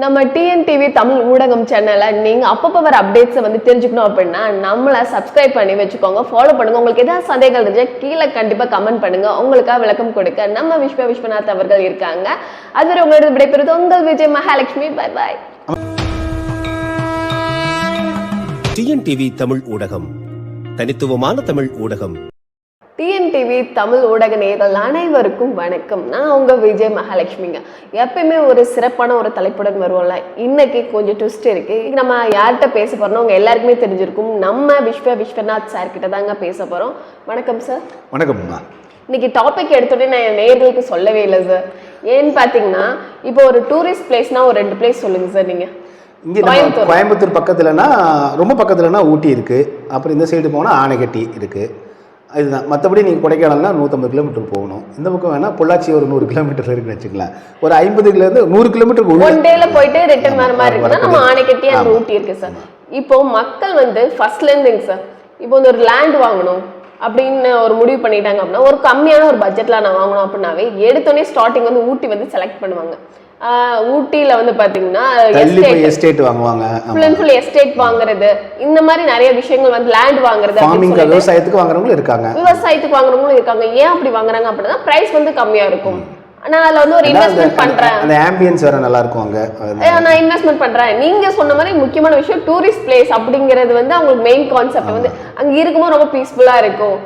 நம்ம டிஎன்டிவி தமிழ் ஊடகம் சேனலை நீங்கள் அப்பப்போ வர அப்டேட்ஸை வந்து தெரிஞ்சுக்கணும் அப்படின்னா நம்மளை சப்ஸ்கிரைப் பண்ணி வச்சுக்கோங்க ஃபாலோ பண்ணுங்க. உங்களுக்கு ஏதாவது சந்தேகங்கள் இருந்தால் கீழே கண்டிப்பாக கமெண்ட் பண்ணுங்கள் உங்களுக்காக விளக்கம் கொடுக்க நம்ம விஸ்வ விஸ்வநாத் அவர்கள் இருக்காங்க. அதுவரை உங்களோட விடைபெறுவது உங்கள் Vijay Mahalakshmi. Bye bye TNTV Tamil ஊடகம். தனித்துவமான தமிழ் ஊடகம். டிஎன்டிவி தமிழ் ஊடக நேயர்கள் அனைவருக்கும் வணக்கம். நான் உங்க விஜய் மகாலட்சுமிங்க. எப்பயுமே ஒரு சிறப்பான ஒரு தலைப்புடன் வருவோம்ல. இன்னைக்கு கொஞ்சம் ட்விஸ்ட் இருக்கு. இன்னைக்கு நம்ம யார்கிட்ட பேச போறோம்னா உங்க எல்லாருக்குமே தெரிஞ்சிருக்கும். நம்ம விஸ்வ விஸ்வநாத் சார் கிட்ட தாங்க பேச போறோம். வணக்கம் சார் வணக்கம்மா. இன்னைக்கு டாபிக் எடுத்தோடனே நான் என் நேயர்களுக்கு சொல்லவே இல்லை சார் ஏன்னு பார்த்தீங்கன்னா இப்போ ஒரு டூரிஸ்ட் பிளேஸ்னா ஒரு ரெண்டு பிளேஸ் சொல்லுங்க சார் நீங்க. இங்கே கோயம்புத்தூர். கோயம்புத்தூர் பக்கத்துலனா ரொம்ப பக்கத்துலனா ஊட்டி இருக்குது அப்புறம் இந்த சைடு போனால் ஆனைக்கட்டி இருக்குது இதுதான். மற்றபடி நீங்கள் கொடைக்கானல்னா நூற்றம்பது கிலோமீட்டர் போகணும். இந்த பக்கம் வேணால் பொள்ளாச்சி ஒரு நூறு கிலோமீட்டர் இருக்குன்னு வச்சுக்கலாம். ஒரு ஐம்பதுலேருந்து நூறு கிலோமீட்டருக்கு உள்ள ஒன் டேல போயிட்டு ரிட்டர்ன் வர மாதிரி இருக்குன்னா நம்ம ஆணைக்கட்டி அந்த. ஊட்டி இருக்கு சார் இப்போ மக்கள் வந்து ஃபர்ஸ்ட்ல இருந்துங்க சார் இப்போ வந்து ஒரு லேண்ட் வாங்கணும் அப்படின்னு ஒரு முடிவு பண்ணிட்டாங்க அப்படின்னா ஒரு கம்மியான ஒரு பட்ஜெட்ல நான் வாங்கணும் அப்படின்னாவே எடுத்தோடனே ஸ்டார்டிங் வந்து ஊட்டி வந்து செலக்ட் பண்ணுவாங்க. ஊட்டியில வந்து பாத்தீங்கன்னா எஸ்டேட் வாங்குவாங்க. ஃபுல் அண்ட் ஃபுல் எஸ்டேட் வாங்குறது. இந்த மாதிரி நிறைய விஷயங்கள் வந்து லேண்ட் வாங்குறது விவசாயத்துக்கு வாங்குறவங்களும் இருக்காங்க. விவசாயத்துக்கு வாங்குறவங்களும் இருக்காங்க. ஏன் அப்படி வாங்குறாங்க அப்படின்னா பிரைஸ் வந்து கம்மியா இருக்கும். நான் அதுல வந்து ஒரு இன்வெஸ்ட்மெண்ட் பண்றேன். அந்த ஆம்பியன்ஸ் வேற நல்லா இருக்கும் அங்கே. நான் இன்வெஸ்ட்மெண்ட் பண்றேன். நீங்க சொன்ன மாதிரி முக்கியமான விஷயம் டூரிஸ்ட் பிளேஸ் அப்படிங்கிறது வந்து அவங்களுக்கு மெயின் கான்செப்ட் வந்து அங்க இருக்கும்போது ரொம்ப பீஸ்ஃபுல்லா இருக்கும்.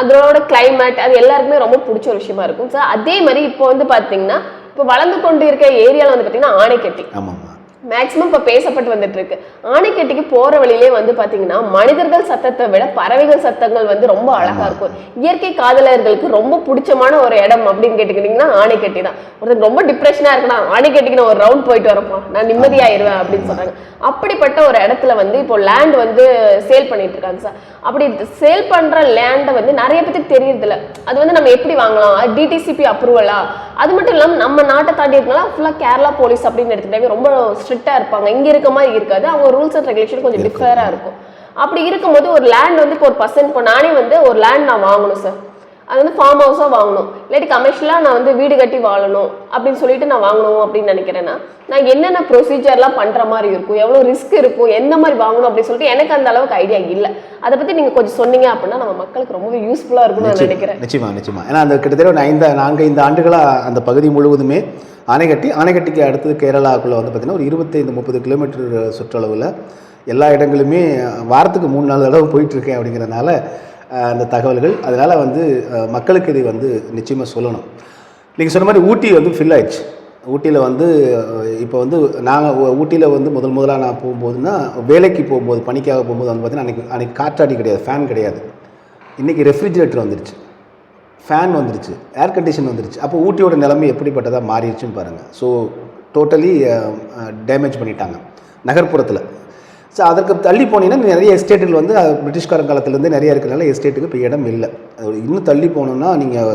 அதோட climate அது எல்லாருக்குமே ரொம்ப பிடிச்ச ஒரு விஷயமா இருக்கும். சார் அதே மாதிரி இப்போ வந்து பாத்தீங்கன்னா இப்போ வளர்ந்து கொண்டு இருக்க ஏரியால வந்து பாத்தீங்கன்னா ஆணைக்கட்டி ஆமாம்மா. மேக்ஸிமம் இப்போ பேசப்பட்டு வந்துட்டு இருக்கு ஆணைக்கட்டிக்கு போற வழியிலே வந்து பாத்தீங்கன்னா மனிதர்கள் சத்தத்தை விட பறவைகள் சத்தங்கள் வந்து ரொம்ப அழகா இருக்கும். இயற்கை காதலர்களுக்கு ரொம்ப பிடிச்சமான ஒரு இடம் அப்படின்னு கேட்டுக்கிட்டீங்கன்னா ஆணைக்கட்டி தான். ரொம்ப டிப்ரெஷனா இருக்குன்னா ஆணைக்கட்டிக்கு நான் ஒரு ரவுண்ட் போயிட்டு வரப்போ நான் நிம்மதியாயிருவேன் அப்படின்னு சொல்றாங்க. அப்படிப்பட்ட ஒரு இடத்துல வந்து இப்போ லேண்ட் வந்து சேல் பண்ணிட்டு இருக்காங்க சார் அப்படி சேல் பண்ற லேண்டை வந்து நிறைய பேருக்கு தெரியறது இல்ல அது வந்து நம்ம எப்படி வாங்கலாம்? டிடிசிபி அப்ரூவலா அது மட்டும் இல்லாம நம்ம நாட்டை தாண்டி இருக்கலாம் ஃபுல்லா கேரளா போலீஸ் அப்படின்னு எடுத்துக்கிட்டாவே ரொம்ப ஸ்ட்ரிக்டா இருப்பாங்க. இங்க இருக்க மாதிரி இருக்காது. அவங்க ரூல்ஸ் அண்ட் ரெகுலேஷன் கொஞ்சம் டிஃபரா இருக்கும். அப்படி இருக்கும்போது ஒரு லேண்ட் வந்து இப்போ ஒரு பர்சன்ட் இப்போ நானே வந்து ஒரு லேண்ட் நான் வாங்கணும் சார் அது வந்து ஃபார்ம் ஹவுஸாக வாங்கணும். இல்லாட்டி கமர்ஷியலாக நான் வந்து வீடு கட்டி வாழணும் அப்படின்னு சொல்லிட்டு நான் வாங்கணும் அப்படின்னு நினைக்கிறேன்னா நான் என்னென்ன ப்ரொசீஜர்லாம் பண்ணுற மாதிரி இருக்கும் எவ்வளோ ரிஸ்க் இருக்கும் எந்த மாதிரி வாங்கணும் அப்படின்னு சொல்லிட்டு எனக்கு அந்த அளவுக்கு ஐடியா இல்லை. அதை பற்றி நீங்கள் கொஞ்சம் சொன்னீங்க அப்படின்னா நம்ம மக்களுக்கு ரொம்பவே யூஸ்ஃபுல்லாக இருக்கும்னு நான் நினைக்கிறேன். நிச்சயமா நிச்சயமா. ஏன்னா அந்த கிட்டத்தட்ட ஒரு ஐந்து நான்கு ஐந்து ஆண்டுகளாக அந்த பகுதி முழுவதுமே ஆனைக்கட்டி ஆனைக்கட்டிக்கு அடுத்தது கேரளாக்குள்ளே வந்து பார்த்திங்கன்னா ஒரு இருபத்தைந்து முப்பது கிலோமீட்டர் சுற்றளவில் எல்லா இடங்களுமே வாரத்துக்கு மூணு நாலு தடவை போயிட்டுருக்கேன் அப்படிங்கிறதுனால அஹ், அந்த தகவல்கள். அதனால் வந்து மக்களுக்கு இதை வந்து நிச்சயமாக சொல்லணும். நீங்கள் சொன்ன மாதிரி ஊட்டி வந்து ஃபில் ஆயிடுச்சு. ஊட்டியில் வந்து இப்போ வந்து நாங்கள் ஊட்டியில் வந்து முதல் முதலாக நான் போகும்போதுன்னா வேலைக்கு போகும்போது பணிக்காக போகும்போது வந்து பார்த்தீங்கன்னா அன்றைக்கி அன்றைக்கி காற்றாடி கிடையாது ஃபேன் கிடையாது. இன்றைக்கி ரெஃப்ரிஜிரேட்டர் வந்துருச்சு. ஃபேன் வந்துருச்சு. ஏர் கண்டிஷன் வந்துருச்சு. அப்போ ஊட்டியோட நிலைமை எப்படிப்பட்டதாக மாறிடுச்சுன்னு பாருங்கள் ஸோ டோட்டலி டேமேஜ் பண்ணிட்டாங்க. நகர்ப்புறத்தில். ஸோ அதற்கு தள்ளி போனீங்கன்னா நிறைய எஸ்டேட்டுகள் வந்து அஹ், பிரிட்டிஷ்காரன் காலத்துலேருந்து நிறைய இருக்கிறனால எஸ்டேட்டுக்கு இப்போ இடம் இல்லை. இன்னும் தள்ளி போனோம்னா நீங்கள்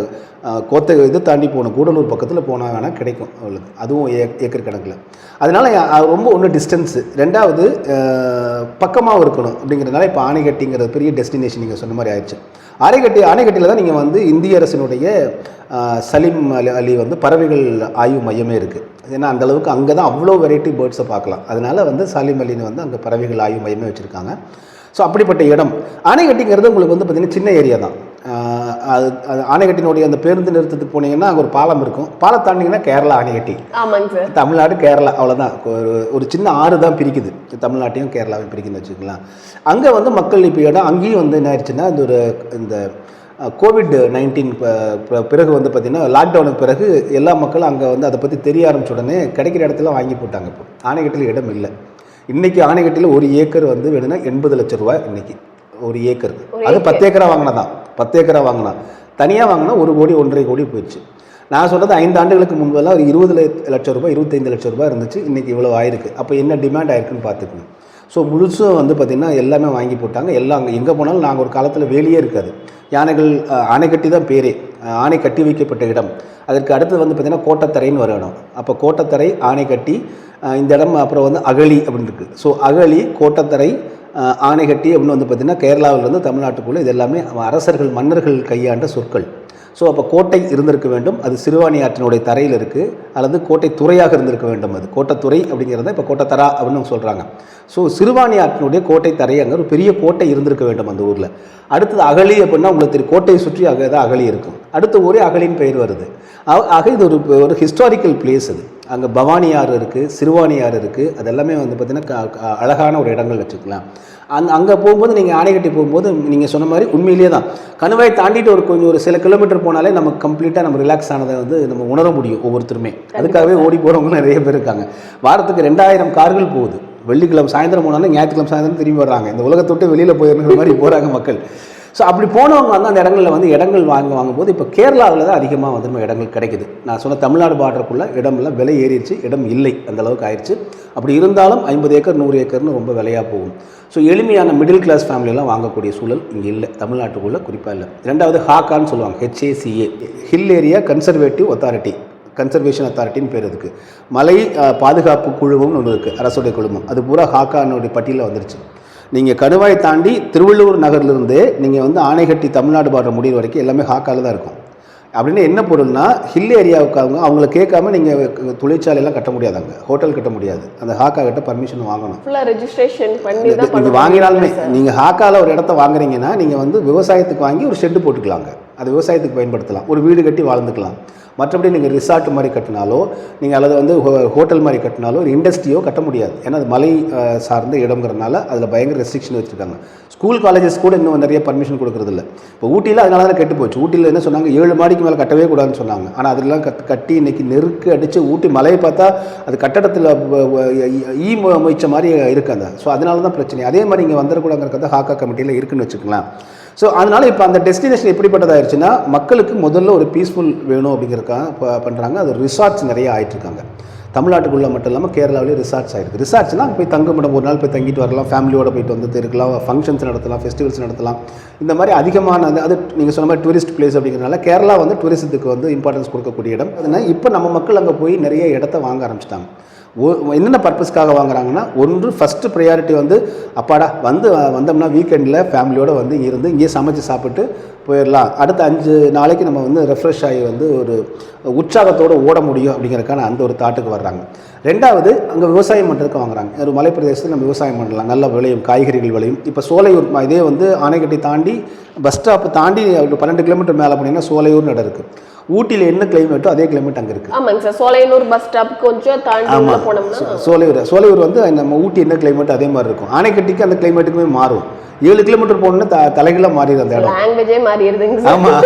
கோத்தை இது தாண்டி போகணும். கூடலூர் பக்கத்தில் போனால் வேணால் கிடைக்கும் அவளுக்கு அதுவும் ஏ ஏக்கர் கணக்கில். அதனால் ரொம்ப ஒன்று டிஸ்டன்ஸு ரெண்டாவது பக்கமாகவும் இருக்கணும். அப்படிங்கிறதுனால இப்போ ஆணைகட்டிங்கிற பெரிய டெஸ்டினேஷன் நீங்கள் சொன்ன மாதிரி ஆயிடுச்சு. ஆணைக்கட்டி அணைக்கட்டியில் தான் நீங்கள் வந்து இந்திய அரசினுடைய சலீம் அலி அலி வந்து பறவைகள் ஆய்வு மையமே இருக்குது ஏன்னா அந்த அளவுக்கு அங்கே தான் அவ்வளோ வெரைட்டி பேர்ட்ஸை பார்க்கலாம். அதனால் வந்து சலீம் அலின்னு வந்து அங்கே பறவைகள் ஆய்வு மையமே வச்சுருக்காங்க. ஸோ அப்படிப்பட்ட இடம். ஆணைக்கட்டிங்கிறது உங்களுக்கு வந்து பார்த்திங்கன்னா சின்ன ஏரியா தான். அது அது ஆணைக்கட்டினுடைய அந்த பேருந்து நிறுத்தத்துக்கு போனீங்கன்னா அங்கே ஒரு பாலம் இருக்கும். பாலம் தாண்டிங்கன்னா கேரளா ஆணைக்கட்டி தமிழ்நாடு கேரளா அவ்வளோதான் ஒரு ஒரு சின்ன ஆறு தான் பிரிக்குது. தமிழ்நாட்டையும் கேரளாவையும் பிரிக்குதுன்னு வச்சுக்கலாம் அங்கே வந்து மக்கள் இப்போ இடம் அங்கேயும் வந்து என்ன ஆயிடுச்சுன்னா இந்த ஒரு இந்த கோவிட் நைன்டீன் பிறகு வந்து பார்த்திங்கன்னா லாக்டவுனுக்கு பிறகு எல்லா மக்களும் அங்கே வந்து அதை பற்றி தெரிய ஆரம்பிச்ச உடனே கிடைக்கிற இடத்துல வாங்கி போட்டாங்க இப்போ. ஆணைக்கட்டில் இடம் இல்லை. இன்றைக்கி ஆணைக்கட்டியில் ஒரு ஏக்கர் வந்து வேணும்னா எண்பது லட்ச ரூபாய் இன்னைக்கு. ஒரு ஏக்கர். அது. பத்து ஏக்கரா வாங்கினா தான் பத்து ஏக்கரா வாங்கினா. தனியாக வாங்கினா ஒரு கோடி ஒன்றரை கோடி போயிடுச்சு. நான் சொல்கிறது ஐந்து ஆண்டுகளுக்கு முன்பெல்லாம் ஒரு இருபது லட்சம் ரூபாய் இருபத்தைந்து லட்சம் ரூபாய் இருந்துச்சு. இன்றைக்கி இவ்வளோ ஆயிருக்கு. அப்போ என்ன டிமாண்ட் ஆயிருக்குன்னு பார்த்துக்கோங்க ஸோ முழுசும் வந்து பார்த்திங்கன்னா எல்லாமே வாங்கி போட்டாங்க. எல்லாம் எங்கே போனாலும் நாங்கள் ஒரு காலத்தில் வேலியே இருக்காது. யானைகள் ஆணை கட்டி தான் பேரே. ஆணை கட்டி வைக்கப்பட்ட இடம். அதற்கு அடுத்து வந்து பார்த்திங்கன்னா கோட்டத்தரைன்னு ஒரு இடம். அப்போ கோட்டத்தரை ஆணை கட்டி இந்த இடம் அப்புறம் வந்து அகழி அப்படின்னு இருக்குது ஸோ அகழி கோட்டத்தரை ஆணைகட்டி அப்படின்னு வந்து பார்த்திங்கன்னா கேரளாவிலேருந்து தமிழ்நாட்டுக்குள்ளே இது எல்லாமே அரசர்கள் மன்னர்கள் கையாண்ட சொற்கள். ஸோ அப்போ கோட்டை இருந்திருக்க வேண்டும். அது சிறுவாணி ஆற்றினுடைய தரையில் இருக்குது அல்லது கோட்டை துறையாக இருந்திருக்க வேண்டும் அது. கோட்டைத்துறை அப்படிங்கிறத இப்போ கோட்டைத்தரா அப்படின்னு சொல்கிறாங்க ஸோ சிறுவாணி ஆற்றினுடைய கோட்டை தரையங்க ஒரு பெரிய கோட்டை இருந்திருக்க வேண்டும் அந்த ஊரில். அடுத்தது அகழி அப்படின்னா உங்களுக்கு தெரியும். கோட்டையை சுற்றி அக தான் அகழி இருக்கும். அடுத்த ஊரே அகலின் பெயர் வருது. ஆக இது ஒரு ஒரு ஹிஸ்டாரிக்கல் பிளேஸ் அது. அங்கே பவானி ஆறு இருக்குது சிறுவாணி ஆறு இருக்குது அது எல்லாமே வந்து பார்த்திங்கன்னா அழகான ஒரு இடங்கள் வச்சுக்கலாம். அங்கே அங்கே போகும்போது நீங்கள் ஆணைக்கட்டி போகும்போது நீங்கள் சொன்ன மாதிரி உண்மையிலேயே தான். கணுவாய் தாண்டிட்டு ஒரு கொஞ்சம் ஒரு சில கிலோமீட்டர் போனாலே நம்ம கம்ப்ளீட்டாக நம்ம ரிலாக்ஸ் ஆனதை வந்து நம்ம உணர முடியும் ஒவ்வொருத்தருமே. அதுக்காகவே ஓடி போகிறவங்க நிறைய பேர் இருக்காங்க. வாரத்துக்கு ரெண்டாயிரம் கார்கள் போகுது. வெள்ளிக்கிழமை சாயந்தரம் போனாலும் ஞாயிற்றுக்கிழமை சாயந்தரம் திரும்பி வர்றாங்க. இந்த உலகத்தை விட்டு வெளியில் போயிருக்கிற மாதிரி போகிறாங்க மக்கள். ஸோ அப்படி போனவங்க வந்து அந்த இடங்களில் வந்து இடங்கள் வாங்க வாங்கும்போது இப்போ கேரளாவில் தான் அதிகமாக வந்து நம்ம இடங்கள் கிடைக்குது. நான் சொன்ன தமிழ்நாடு பார்டருக்குள்ளே இடமெல்லாம் விலை ஏறிடுச்சு இடம் இல்லை. அந்தளவுக்கு ஆயிடுச்சு. அப்படி இருந்தாலும் ஐம்பது ஏக்கர் நூறு ஏக்கர்னு ரொம்ப விலையாக போகும். ஸோ எளிமையான மிடில் கிளாஸ் ஃபேமிலியெல்லாம் வாங்கக்கூடிய சூழல் இங்கே இல்லை. தமிழ்நாட்டுக்குள்ளே குறிப்பாக இல்லை. ரெண்டாவது ஹாக்கான்னு சொல்லுவாங்க HACA hill area conservative authority conservation அத்தாரிட்டின்னு பேர் இருக்குது மலை பாதுகாப்பு குழுமம்னு ஒன்று இருக்குது அரசுடைய குழுமம். அது பூரா ஹாக்கானுடைய பட்டியலில் வந்துருச்சு. நீங்கள் கணுவாய் தாண்டி திருவள்ளூர் நகர்லேருந்து நீங்கள் வந்து ஆணைகட்டி தமிழ்நாடு பாடுற முடிவு வரைக்கும் எல்லாமே ஹாக்கால தான் இருக்கும். அப்படின்னு என்ன பொருள்னா ஹில் ஏரியாவுக்கு அவங்க அவங்கள கேட்காம நீங்கள் தொழிற்சாலையெல்லாம் கட்ட முடியாது அங்கே. ஹோட்டல் கட்ட முடியாது. அந்த ஹாக்கா கிட்ட பர்மிஷன் வாங்கணும். ரெஜிஸ்ட்ரேஷன் பண்ணி நீங்கள் வாங்கினாலுமே நீங்கள் ஹாக்கால ஒரு இடத்த வாங்குறீங்கன்னா நீங்கள் வந்து விவசாயத்துக்கு வாங்கி ஒரு ஷெட்டு போட்டுக்கலாங்க அது விவசாயத்துக்கு பயன்படுத்தலாம். ஒரு வீடு கட்டி வாழ்ந்துக்கலாம். மற்றபடி நீங்கள் ரிசார்ட் மாதிரி கட்டினாலோ நீங்கள் அல்லது வந்து ஹோ- ஹோட்டல் மாதிரி கட்டினாலோ ஒரு இண்டஸ்ட்ரியோ கட்ட முடியாது. ஏன்னா அது மலை சார்ந்த இடம்ங்கிறனால அதில் பயங்கர ரெஸ்ட்ரிக்ஷன் வச்சுருக்காங்க. ஸ்கூல் காலேஜஸ் கூட இன்னும் நிறைய பர்மிஷன் கொடுக்குறது இல்லை இப்போ ஊட்டியில் அதனால தான் கெட்டு போச்சு. ஊட்டியில் என்ன சொன்னாங்க? ஏழு மாடிக்கு மேலே கட்டவே கூடாதுன்னு சொன்னாங்க. ஆனால் அதெல்லாம் கட் கட்டி இன்றைக்கி நெருக்கு அடித்து ஊட்டி மலையை பார்த்தா அது கட்டடத்தில் ஈ மொ- மொய்ச்ச மாதிரி இருக்கு அந்த ஸோ அதனால தான் பிரச்சனை. அதே மாதிரி இங்கே வந்துடக்கூடாங்கிறது ஹாக்கா கமிட்டியில் இருக்குன்னு வச்சுக்கலாம் ஸோ அதனால் இப்போ அந்த டெஸ்டினேஷன் எப்படிப்பட்டதாயிருச்சுன்னா மக்களுக்கு முதல்ல ஒரு பீஸ்ஃபுல் வேணும் அப்படிங்கிறதுக்காக பண்ணுறாங்க அது ரிசார்ட்ஸ் நிறைய ஆயிட்டுருக்காங்க. தமிழ்நாட்டுக்குள்ளே மட்டும் இல்லாமல் கேரளாவிலேயே ரிசார்ட்ஸ் ஆயிருக்கு. ரிசார்ட்ஸ்னால் போய் தங்குமிடம் ஒரு நாள் போய் தங்கிட்டு வரலாம். ஃபேமிலியோட போயிட்டு வந்து இருக்கலாம் ஃபங்க்ஷன்ஸ் நடத்தலாம் ஃபெஸ்டிவல்ஸ் நடத்தலாம். இந்த மாதிரி அதிகமான அது- அது நீங்கள் சொன்ன மாதிரி டூரிஸ்ட் பிளேஸ் அப்படிங்கிறனால கேரளா வந்து டூரிசத்துக்கு வந்து இம்பார்ட்டன்ஸ் கொடுக்கக்கூடிய இடம். அதனால் இப்போ நம்ம மக்கள் அங்கே போய் நிறைய இடத்த வாங்க ஆரம்பிச்சிட்டாங்க. என்னென்ன பர்பஸ்க்காக வாங்குறாங்கன்னா ஒன்று ஃபஸ்ட்டு ப்ரையாரிட்டி வந்து அப்பாடா வந்து வந்தோம்னா வீக்கெண்டில் ஃபேமிலியோடு வந்து இங்கே இருந்து இங்கேயே சமைச்சு சாப்பிட்டு போயிடலாம். அடுத்த அஞ்சு நாளைக்கு நம்ம வந்து ரெஃப்ரெஷ் ஆகி வந்து ஒரு உற்சாகத்தோடு ஓட முடியும் அப்படிங்கிறதுக்கான அந்த ஒரு தாட்டுக்கு வர்றாங்க. ரெண்டாவது அங்கே விவசாயம் பண்ணுறதுக்கு வாங்குறாங்க. ஒரு மலைப்பிரதேசத்தில் நம்ம விவசாயம் பண்ணலாம். நல்ல விளையும் காய்கறிகள் விளையும். இப்போ சோலையூர் இதே வந்து ஆனைக்கட்டி தாண்டி பஸ் ஸ்டாப் தாண்டி ஒரு பன்னெண்டு கிலோமீட்டர் மேலே போனீங்கன்னா சோலையூர்னு இடம் இருக்குது ஊட்டியில் என்ன கிளைமேட்டோ அதே கிளைமேட் அங்கே இருக்குது ஆமாங்க சார். சோலையனூர் பஸ் ஸ்டாப் கொஞ்சம் தாண்டி போனோம்னா சோலையூர் சோலையூர் வந்து நம்ம ஊட்டி என்ன கிளைமேட் அதே மாதிரி இருக்கும். ஆனைக்கட்டிக்கு அந்த கிளைமேட்டுக்குமே மாறும். ஏழு கிலோமீட்டர் போகணுன்னா த தலைகீழாக மாறிடும் அந்த இடம். லாங்குவேஜே மாறிடுதுங்க ஆமாம்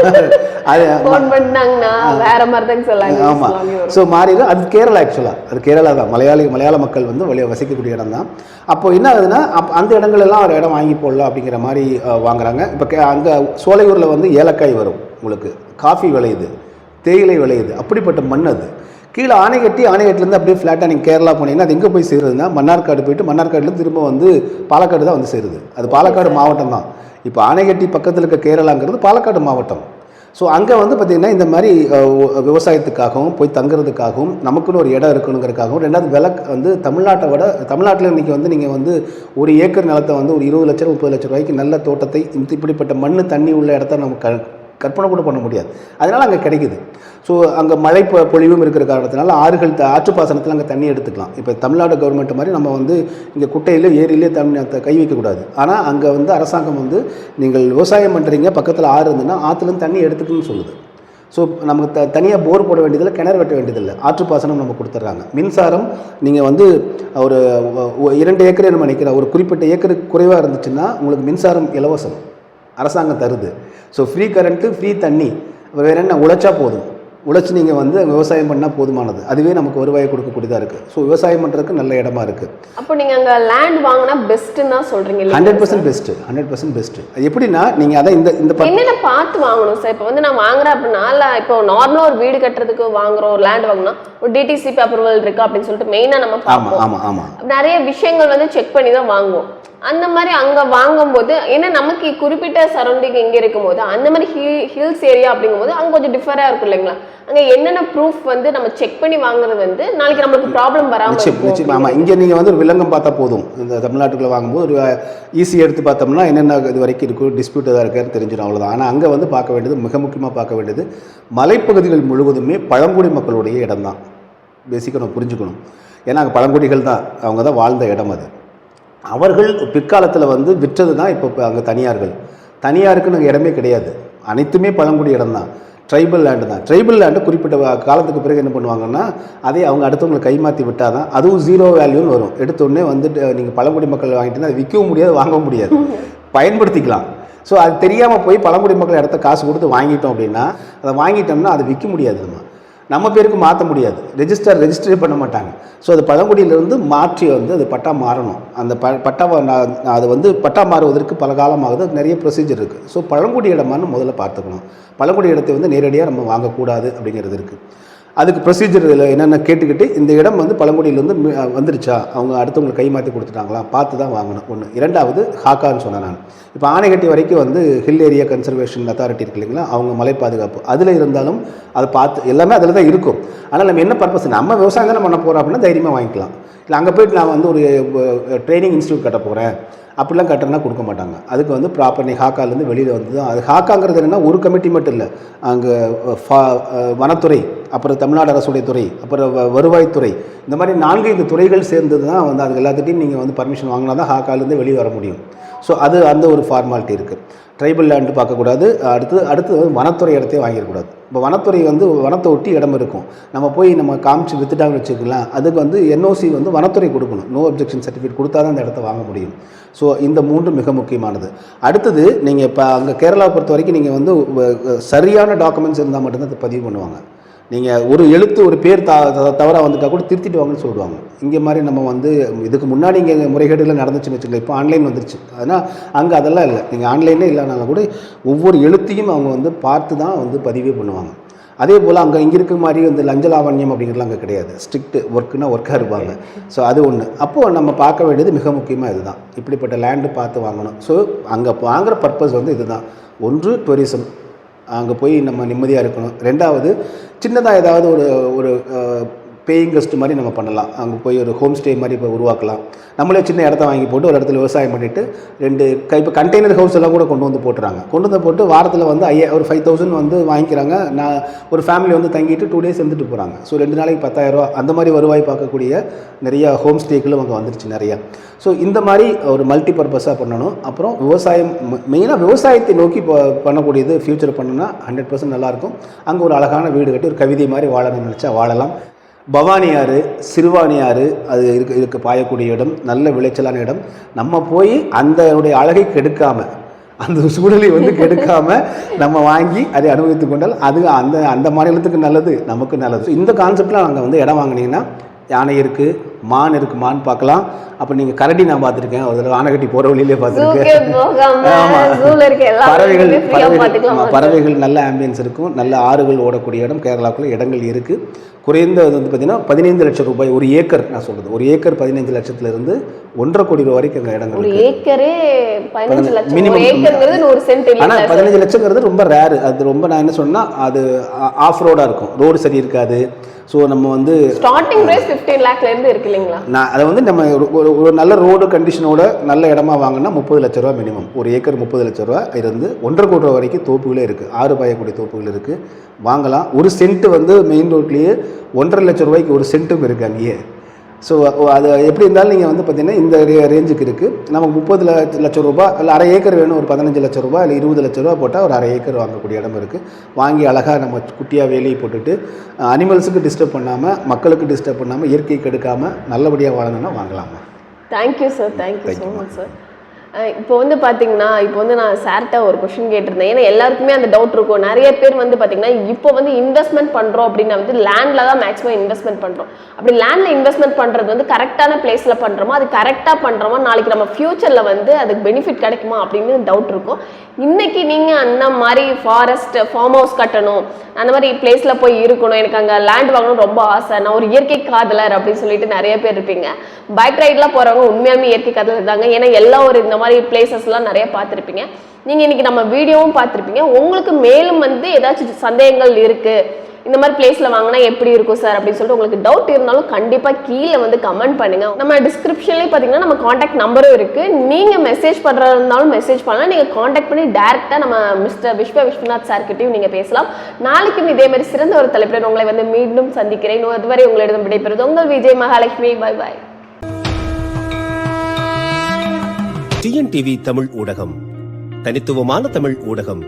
அது ஃபோன் பண்ணாங்கன்னா வேற மாதிரி தாங்க சார் ஆமாம் ஸோ மாறிடும் அது கேரளா ஆக்சுவலாக அது கேரளா தான். மலையாளி மலையாள மக்கள் வந்து வெளியே வசிக்கக்கூடிய இடம் தான். அப்போ என்ன ஆகுதுன்னா அப் அந்த இடங்களெல்லாம் ஒரு இடம் வாங்கி போடலாம் அப்படிங்கிற மாதிரி வாங்குறாங்க. இப்போ கே அங்கே சோலையூரில் வந்து ஏலக்காய் வரும் உங்களுக்கு. காஃபி விளையுது. தேயிலை விளையுது. அப்படிப்பட்ட மண் அது. கீழே ஆணைக்கட்டி ஆணைக்கட்டிலேருந்து அப்படியே ஃப்ளாட்டாக நீங்கள் கேரளா போனீங்கன்னா அது எங்கே போய் சேருதுன்னா மன்னார்காடு போயிட்டு மன்னார்காடுலேருந்து திரும்ப வந்து பாலக்காடு தான் வந்து சேருது. அது பாலக்காடு மாவட்டம் தான். இப்போ ஆணைக்கட்டி பக்கத்தில் இருக்க கேரளாங்கிறது பாலக்காடு மாவட்டம். ஸோ அங்கே வந்து பார்த்திங்கன்னா இந்த மாதிரி விவசாயத்துக்காகவும் போய் தங்குறதுக்காகவும் நமக்குன்னு ஒரு இடம் இருக்கணுங்கிறதுக்காகவும் ரெண்டாவது விலை வந்து தமிழ்நாட்டை விட தமிழ்நாட்டில் இன்றைக்கி வந்து நீங்கள் வந்து ஒரு ஏக்கர் நிலத்தை வந்து ஒரு இருபது லட்சம் முப்பது லட்சம் ரூபாய்க்கு நல்ல தோட்டத்தை இப்படிப்பட்ட மண் தண்ணி உள்ள இடத்த நம்ம க கற்பனை கூட பண்ண முடியாது. அதனால் அங்கே கிடைக்குது. ஸோ அங்கே மழை பொழிவும் இருக்கிற காரணத்தினால ஆறுகள் ஆற்றுப்பாசனத்தில் அங்கே தண்ணி எடுத்துக்கலாம். இப்போ தமிழ்நாடு கவர்மெண்ட் மாதிரி நம்ம வந்து இங்கே குட்டையில ஏரியிலே தண்ணி கை வைக்கக்கூடாது ஆனால் அங்கே வந்து அரசாங்கம் வந்து நீங்கள் விவசாயம் பண்ணுறீங்க பக்கத்தில் ஆறு இருந்ததுன்னா ஆற்றுலேருந்து தண்ணி எடுத்துக்கணும்னு சொல்லுது. ஸோ நமக்கு த தனியாக போர் போட வேண்டியதில்லை கிணறு வெட்ட வேண்டியதில்லை. ஆற்றுப்பாசனம் நம்ம கொடுத்துட்றாங்க மின்சாரம் நீங்கள் வந்து ஒரு இரண்டு ஏக்கர் நம்ம நினைக்கிறேன். ஒரு குறிப்பிட்ட ஏக்கருக்கு குறைவாக இருந்துச்சுன்னா உங்களுக்கு மின்சாரம் இலவசம். அரசாங்கம் தருது. ஸோ ஃப்ரீ கரண்ட்டு ஃப்ரீ தண்ணி வேறு என்ன உழைச்சா போதும். உழைச்சி நீங்கள் வந்து விவசாயம் பண்ணால் போதுமானது. அதுவே நமக்கு வருவாயை கொடுக்கக்கூடியதாக இருக்குது ஸோ விவசாயம் பண்ணுறதுக்கு நல்ல இடமா இருக்குது அப்போ நீங்க அங்க லேண்ட் வாங்கினா பெஸ்ட்னு தான் இல்லையா? Hundred percent best hundred percent best அது எப்படின்னா நீங்கள் அதான் இந்த இந்த என்னென்ன பார்த்து வாங்கணும் சார் இப்போ வந்து நான் வாங்குறேன் அப்படின்னா இல்ல இப்போ நார்மலா ஒரு வீடு கட்டுறதுக்கு வாங்குறோம் லேண்ட் வாங்கினா ஒரு டிடிசிபி அப்ரூவல் இருக்கு அப்படின்னு சொல்லிட்டு மெயினா நம்ம ஆமாம் ஆமாம் ஆமாம் நிறைய விஷயங்கள் வந்து செக் பண்ணி தான் வாங்குவோம். அந்த மாதிரி அங்க வாங்கும்போது ஏன்னா நமக்கு குறிப்பிட்ட சரௌண்டிங் எங்க இருக்கும்போது அந்த மாதிரி ஹில் ஹில்ஸ் ஏரியா அப்படிங்கும்போது அங்க கொஞ்சம் டிஃபரா இருக்கும் இல்லைங்களா? அங்க என்னென்ன ப்ரூஃப் வந்து நம்ம செக் பண்ணி வாங்குறது வந்து நாளைக்கு நம்மளுக்கு ப்ராப்ளம் வராம நிச்சயம் இருக்கும் நிச்சயம். ஆமாம் இங்கே நீங்கள் வந்து ஒரு வில்லங்கம் பார்த்தா போதும். இந்த தமிழ்நாட்டுக்குள்ள வாங்கும்போது ஒரு ஈஸி எடுத்து பார்த்தோம்னா என்னென்ன இது வரைக்கும் இருக்கும் டிஸ்பியூட் எதாவது இருக்கான்னு தெரிஞ்சிடும் அவ்வளோதான் ஆனால் அங்கே வந்து பார்க்க வேண்டியது மிக முக்கியமாக பார்க்க வேண்டியது மலைப்பகுதிகள் முழுவதுமே பழங்குடி மக்களுடைய இடம் தான் பேசிக்காக நம்ம புரிஞ்சுக்கணும். ஏன்னா அங்கே பழங்குடிகள் தான் அவங்க தான் வாழ்ந்த இடம் அது. அவர்கள் பிற்காலத்தில் வந்து விற்றது தான் இப்போ அங்கே தனியார்கள். தனியாருக்குன்னு அங்கே இடமே கிடையாது. அனைத்துமே பழங்குடி இடம் தான் ட்ரைபல் லேண்டு தான். ட்ரைபல் லேண்டு குறிப்பிட்ட காலத்துக்கு பிறகு என்ன பண்ணுவாங்கன்னா அதை அவங்க அடுத்தவங்களுக்கு கைமாற்றி விட்டால் தான் அதுவும் ஜீரோ வேல்யூன்னு வரும். எடுத்த உடனே வந்துட்டு நீங்கள் பழங்குடி மக்கள் வாங்கிட்டீங்கன்னா அதை விற்கவும் முடியாது வாங்கவும் முடியாது. பயன்படுத்திக்கலாம். ஸோ அது தெரியாமல் போய் பழங்குடி மக்கள் இடத்த காசு கொடுத்து வாங்கிட்டோம் அப்படின்னா அதை வாங்கிட்டோம்னா அதை விற்க முடியாது நம்ம. நம்ம பேருக்கு மாற்ற முடியாது. ரெஜிஸ்டர் ரெஜிஸ்டரே பண்ண மாட்டாங்க. ஸோ அது பழங்குடியிலிருந்து மாற்றி வந்து அது பட்டா மாறணும். அந்த ப பட்டா நான் அது வந்து பட்டா மாறுவதற்கு பல காலமாகுது. நிறைய ப்ரொசீஜர் இருக்குது ஸோ பழங்குடி இடமான்னு முதல்ல பார்த்துக்கணும். பழங்குடி இடத்தை வந்து நேரடியாக நம்ம வாங்கக்கூடாது அப்படிங்கிறது இருக்குது அதுக்கு ப்ரொசீஜர் என்னென்ன கேட்டுக்கிட்டு இந்த இடம் வந்து பழங்குடியிலேருந்து வந்துருச்சா? அவங்க அடுத்தவங்களுக்கு கை மாற்றி கொடுத்துட்டாங்களா? பார்த்து தான் வாங்கணும். ஒன்று இரண்டாவது ஹாக்கான்னு சொன்னேன் நான். இப்போ ஆனைக்கட்டி வரைக்கும் வந்து ஹில் ஏரியா கன்சர்வேஷன் அத்தாரிட்டி இருக்கு இல்லைங்களா? அவங்க மலை பாதுகாப்பு. அதில் இருந்தாலும் அதை பார்த்து எல்லாமே அதில் தான் இருக்கும். ஆனால் நம்ம என்ன பர்பஸ் நம்ம விவசாயம் தானே பண்ண போகிறோம் அப்படின்னா தைரியமாக வாங்கிக்கலாம். இல்லை அங்கே போயிட்டு நான் வந்து ஒரு ட்ரைனிங் இன்ஸ்டியூட் கட்ட போகிறேன் அப்படிலாம் கட்டணம்னா கொடுக்க மாட்டாங்க. அதுக்கு வந்து ப்ராப்பர் நீ ஹாக்காலேருந்து வெளியில் வந்து தான் அது ஹாக்காங்கிறது என்னென்னா ஒரு கமிட்டி மட்டும் இல்லை. அங்கே ஃபா வனத்துறை அப்புறம் தமிழ்நாடு அரசுடைய துறை அப்புறம் வ- வருவாய்த்துறை இந்த மாதிரி நான்கு ஐந்து துறைகள் சேர்ந்தது தான் வந்து அது எல்லாத்துட்டையும் நீங்கள் வந்து பர்மிஷன் வாங்கினா தான் ஹாக்காலேருந்து வெளியே வர முடியும். ஸோ அது அந்த ஒரு ஃபார்மாலிட்டி இருக்குது ட்ரைபல் லேண்டு பார்க்கக்கூடாது. அடுத்து அடுத்து வந்து வனத்துறை இடத்தையே வாங்கிடக்கூடாது. இப்போ வனத்துறை வந்து வனத்தை ஒட்டி இடம் இருக்கும். நம்ம போய் நம்ம காமிச்சு வித்துட்டாங்கன்னு வச்சுக்கலாம் அதுக்கு வந்து என்ஓசி வந்து வனத்துறை கொடுக்கணும். நோ அப்ஜெக்ஷன் சர்டிஃபிகேட் கொடுத்தா தான் அந்த இடத்த வாங்க முடியும். ஸோ இந்த மூன்று மிக முக்கியமானது. அடுத்தது நீங்கள் இப்போ அங்கே கேரளாவை பொறுத்த வரைக்கும் நீங்கள் வந்து வ- சரியான டாக்குமெண்ட்ஸ் இருந்தால் மட்டும்தான் அதை பதிவு பண்ணுவாங்க. நீங்கள் ஒரு எழுத்து ஒரு பேர் த தவறாக வந்துட்டால் கூட திருத்திட்டு வாங்கன்னு சொல்லுவாங்க. இங்கே மாதிரி நம்ம வந்து இதுக்கு முன்னாடி இங்கே முறைகேடுகள் நடந்துச்சுன்னு வச்சுக்கல இப்போ ஆன்லைன் வந்துருச்சு. ஆனால் அங்கே அதெல்லாம் இல்லை. நீங்கள் ஆன்லைனே இல்லைனாலும் கூட ஒவ்வொரு எழுத்தையும் அவங்க வந்து பார்த்து தான் வந்து பதிவே பண்ணுவாங்க. அதே போல் அங்கே இங்கே இருக்க மாதிரி வந்து லஞ்சலாவண்யம் அப்படிங்கிறதுலாம் அங்கே கிடையாது. ஸ்ட்ரிக்ட் ஒர்க்குனா ஒர்க்காக இருப்பாங்க. ஸோ அது ஒன்று அப்போது நம்ம பார்க்க வேண்டியது மிக முக்கியமாக இதுதான். இப்படிப்பட்ட லேண்டு பார்த்து வாங்கணும். ஸோ அங்கே வாங்குற பர்பஸ் வந்து இதுதான். ஒன்று டூரிசம் அங்கே போய் நம்ம நிம்மதியாக இருக்கணும். ரெண்டாவது சின்னதாக ஏதாவது ஒரு ஒரு பேயிங் கெஸ்ட் மாதிரி நம்ம பண்ணலாம். அங்கே போய் ஒரு ஹோம் ஸ்டே மாதிரி இப்போ உருவாக்கலாம். நம்மளே சின்ன இடத்த வாங்கி போட்டு ஒரு இடத்துல விவசாயம் பண்ணிவிட்டு ரெண்டு கை இப்போ கண்டெய்னர் ஹவுஸ் எல்லாம் கூட கொண்டு வந்து போட்டுறாங்க. கொண்டு வந்து போட்டு வாரத்தில் வந்து ஐயா ஒரு ஃபைவ் தௌசண்ட் வந்து வாங்கிக்கிறாங்க. நான் ஒரு ஃபேமிலி வந்து தங்கிட்டு டூ டேஸ் இருந்துட்டு போகிறாங்க ஸோ ரெண்டு நாளைக்கு பத்தாயிரரூவா அந்த மாதிரி வருவாய் பார்க்கக்கூடிய நிறைய ஹோம் ஸ்டேக்களும் அங்கே வந்துருச்சு நிறையா. ஸோ இந்த மாதிரி ஒரு மல்டி பர்பஸாக பண்ணணும். அப்புறம் விவசாயம் மெயினாக விவசாயத்தை நோக்கி இப்போ பண்ணக்கூடியது ஃப்யூச்சர் பண்ணுனா ஹண்ட்ரட் பர்சன்ட் நல்லாயிருக்கும் அங்கே ஒரு அழகான வீடு கட்டி ஒரு கவிதை மாதிரி வாழணும்னு நினச்சா வாழலாம். பவானி ஆறு சிறுவாணி ஆறு அது இருக்கு இதுக்கு பாயக்கூடிய இடம் நல்ல விளைச்சலான இடம். நம்ம போய் அந்த அழகை கெடுக்காம அந்த சூழலை வந்து கெடுக்காம நம்ம வாங்கி அதை அனுபவித்து கொண்டால் அது அந்த அந்த மாநிலத்துக்கு நல்லது நமக்கு நல்லது. இந்த கான்செப்டில் அங்கே வந்து இடம் வாங்குனீங்கன்னா யானை இருக்குது மான் இருக்குது மான் பார்க்கலாம். அப்போ நீங்கள் கரடி நான் பார்த்துருக்கேன். ஒரு தடவை ஆனைக்கட்டி போகிற வழியிலே பார்த்துருக்கேன். இருக்க பறவைகள் பறவைகள் பறவைகள் நல்ல ஆம்பியன்ஸ் இருக்கும். நல்ல ஆறுகள் ஓடக்கூடிய இடம். கேரளாக்குள்ள இடங்கள் இருக்கு. குறைந்த இது வந்து பார்த்தீங்கன்னா பதினைந்து லட்சம் ரூபாய் ஒரு ஏக்கர் நான் சொல்றது. ஒரு ஏக்கர் பதினைந்து லட்சத்துல இருந்து ஒன்றரை கோடி ரூபாய் வரைக்கும் அங்கே இடங்கள் ஏக்கரே பதினஞ்சு லட்சம். minimum ஒரு ஏக்கர்ங்கிறது நூறு சென்ட் ஆனா இல்ல பதினஞ்சு லட்சங்கிறது ரொம்ப ரேரு அது ரொம்ப நான் என்ன சொன்னா அது ஆஃப் ரோடா இருக்கும். ரோடு சரி இருக்காது. ஸோ நம்ம வந்து ஸ்டார்டிங் பிரைஸ் 15 லேக்ல இருந்து இருக்கு இல்லைங்களா? நான் அதை வந்து நம்ம ஒரு- ஒரு ஒரு நல்ல ரோடு கண்டிஷனோட நல்ல இடமா வாங்கினா முப்பது லட்ச ரூபா மினிமம் ஒரு ஏக்கர் முப்பது லட்ச ரூபா இருந்து ஒன்றரை கோடி ரூபா வரைக்கும் தோப்புகளே இருக்குது ஆறு பாயக்கூடிய தோப்புகள் இருக்குது வாங்கலாம். ஒரு சென்ட் வந்து மெயின் ரோட்லேயே ஒன்றரை லட்ச ரூபாய்க்கு ஒரு சென்ட்டும் இருக்குது அங்கேயே. ஸோ அது எப்படி இருந்தாலும் நீங்கள் வந்து பார்த்தீங்கன்னா இந்த ரேஞ்சுக்கு இருக்குது நமக்கு முப்பது லட்ச லட்சம் ரூபாய் இல்லை அரை ஏக்கர் வேணும் ஒரு பதினஞ்சு லட்ச ரூபாய் இல்லை இருபது லட்ச ரூபா போட்டால் ஒரு அரை ஏக்கர் வாங்கக்கூடிய இடம் இருக்குது வாங்கி அழகாக நம்ம குட்டியாக வேலையை போட்டுட்டு அனிமல்ஸுக்கு டிஸ்டர்ப் பண்ணாமல் மக்களுக்கு டிஸ்டர்ப் பண்ணாமல் இயற்கை கெடுக்காமல் நல்லபடியாக வாழணும்னா வாங்கலாமா? Thank you sir thank you so much sir இப்போ வந்து பார்த்தீங்கன்னா இப்போ வந்து நான் சார்கிட்ட ஒரு கொஷின் கேட்டிருந்தேன். ஏன்னா எல்லாருக்குமே அந்த டவுட் இருக்கும். நிறைய பேர் வந்து பார்த்தீங்கன்னா இப்போ வந்து இன்வெஸ்ட்மெண்ட் பண்ணுறோம் அப்படின்னா வந்து லேண்டில் தான் மேக்ஸிமம் இன்வெஸ்ட்மெண்ட் பண்ணுறோம் அப்படி லேண்டில் இன்வெஸ்ட்மெண்ட் பண்ணுறது வந்து கரெக்டான பிளேஸில் பண்ணுறோமா அது கரெக்டாக பண்ணுறோமா நாளைக்கு நம்ம ஃப்யூச்சரில் வந்து அதுக்கு பெனிஃபிட் கிடைக்குமா அப்படின்னு டவுட் இருக்கும். இன்னைக்கு நீங்கள் அந்த மாதிரி ஃபாரஸ்ட் ஃபார்ம் ஹவுஸ் கட்டணும். அந்த மாதிரி பிளேஸில் போய் இருக்கணும். எனக்கு அங்கே லேண்ட் வாங்கணும் ரொம்ப ஆசை. நான் ஒரு இயற்கை காதலர் அப்படின்னு சொல்லிட்டு நிறைய பேர் இருப்பீங்க. பைக் ரைட்லாம் போகிறவங்க உண்மையாலுமே இயற்கை காதலர் இருந்தாங்க ஏன்னா எல்லா ஒரு இந்த மாதிரி பிளேசஸ்லாம் நிறைய பார்த்துருப்பீங்க. நீங்கள் இன்னைக்கு நம்ம வீடியோவும் பார்த்துருப்பீங்க. உங்களுக்கு மேலும் வந்து ஏதாச்சும் சந்தேகங்கள் இருக்குது இந்த மாதிரி பிளேஸில் வாங்கினா எப்படி இருக்கும் சார் அப்படின்னு சொல்லிட்டு உங்களுக்கு டவுட் இருந்தாலும் கண்டிப்பாக கீழே வந்து கமெண்ட் பண்ணுங்கள் நம்ம டிஸ்கிரிப்ஷன்லேயே பார்த்தீங்கன்னா நம்ம காண்டாக்ட் நம்பரும் இருக்குது நீங்கள் மெசேஜ் பண்ணுறதா இருந்தாலும் மெசேஜ் பண்ணலாம். நீங்கள் காண்டாக்ட் பண்ணி டேரெக்டாக நம்ம மிஸ்டர் விஸ்வ விஸ்வநாத் சார் நீங்கள் பேசலாம். நாளைக்கும் இதே மாதிரி சிறந்த ஒரு தலைப்புடன் உங்களை வந்து மீண்டும் சந்திக்கிறேன். அதுவரை உங்களிடம் விடைபெறுவது உங்கள் Vijay Mahalakshmi. Bye bye TNTV Tamil ஊடகம். தனித்துவமான தமிழ் ஊடகம்.